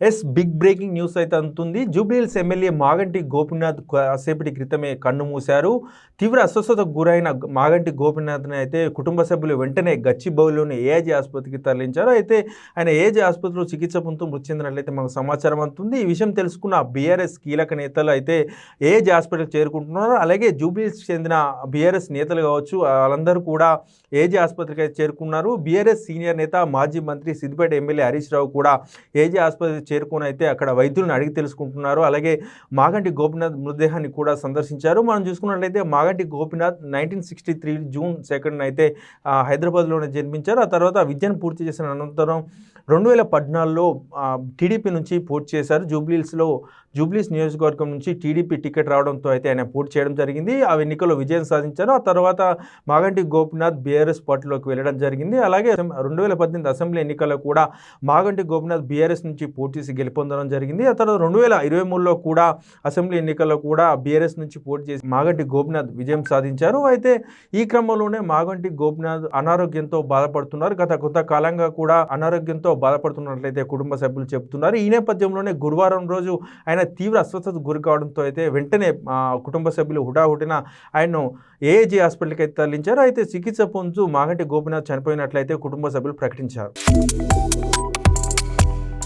Yes big breaking news అయితే అందుతుంది. Jubilee Hills MLA Maganti Gopinath కాసేపటి క్రితమే కన్ను మూశారు. తీవ్ర అస్వస్థతకు గురైన మాగంటి గోపీనాథ్ని అయితే కుటుంబ సభ్యులు వెంటనే గచ్చిబౌలిలోని ఏఐజీ ఆసుపత్రికి తరలించారు. అయితే ఆయన ఏఐజీ ఆసుపత్రిలో చికిత్స పొందుతూ మృతి చెందినట్లయితే మనకు సమాచారం అందుతుంది. ఈ విషయం తెలుసుకున్న బీఆర్ఎస్ కీలక నేతలు అయితే ఏఐజీ హాస్పిటల్ చేరుకుంటున్నారు. అలాగే జూబ్లీహిల్స్ చెందిన బీఆర్ఎస్ నేతలు కావచ్చు వాళ్ళందరూ కూడా ఏజీ ఆసుపత్రికి అయితే చేరుకున్నారు. బీఆర్ఎస్ సీనియర్ నేత మాజీ మంత్రి సిద్దిపేట ఎమ్మెల్యే హరీష్ రావు కూడా ఏజీ ఆసుపత్రికి చేరుకొని అయితే అక్కడ వైద్యులను అడిగి తెలుసుకుంటున్నారు. అలాగే మాగంటి గోపినాథ్ మృతదేహాన్ని కూడా సందర్శించారు. మనం చూసుకున్నట్లయితే Maganti Gopinath nineteen sixty three June second అయితే హైదరాబాద్లోనే జన్మించారు. ఆ తర్వాత విద్యను పూర్తి చేసిన అనంతరం రెండు వేల పద్నాలుగులో టీడీపీ నుంచి పోటీ చేశారు. జూబ్లీస్లో జూబ్లీస్ నియోజకవర్గం నుంచి టీడీపీ టికెట్ రావడంతో అయితే ఆయన పోటీ చేయడం జరిగింది. ఆ ఎన్నికల్లో విజయం సాధించారు. ఆ తర్వాత మాగంటి గోపినాథ్ బీఆర్ఎస్ పార్టీలోకి వెళ్ళడం జరిగింది. అలాగే రెండు వేల పద్దెనిమిది అసెంబ్లీ ఎన్నికల్లో కూడా మాగంటి గోపినాథ్ బీఆర్ఎస్ నుంచి పోటీ చేసి గెలుపొందడం జరిగింది. ఆ తర్వాత రెండు వేల ఇరవై మూడులో కూడా అసెంబ్లీ ఎన్నికల్లో కూడా బీఆర్ఎస్ నుంచి పోటీ చేసి మాగంటి గోపినాథ్ విజయం సాధించారు. అయితే ఈ క్రమంలోనే మాగంటి గోపినాథ్ అనారోగ్యంతో బాధపడుతున్నారు. గత కొంతకాలంగా కూడా అనారోగ్యంతో బాధపడుతున్నట్లయితే కుటుంబ సభ్యులు చెబుతున్నారు. ఈ నేపథ్యంలోనే గురువారం రోజు ఆయన తీవ్ర అస్వస్థతకు గురి కావడంతో అయితే వెంటనే కుటుంబ సభ్యులు హుటాహుటిన ఆయన్ను ఏఏజీ హాస్పిటల్కి అయితే తరలించారు. అయితే చికిత్స పొందుతూ మాగంటి గోపినాథ్ చనిపోయినట్లయితే కుటుంబ సభ్యులు ప్రకటించారు.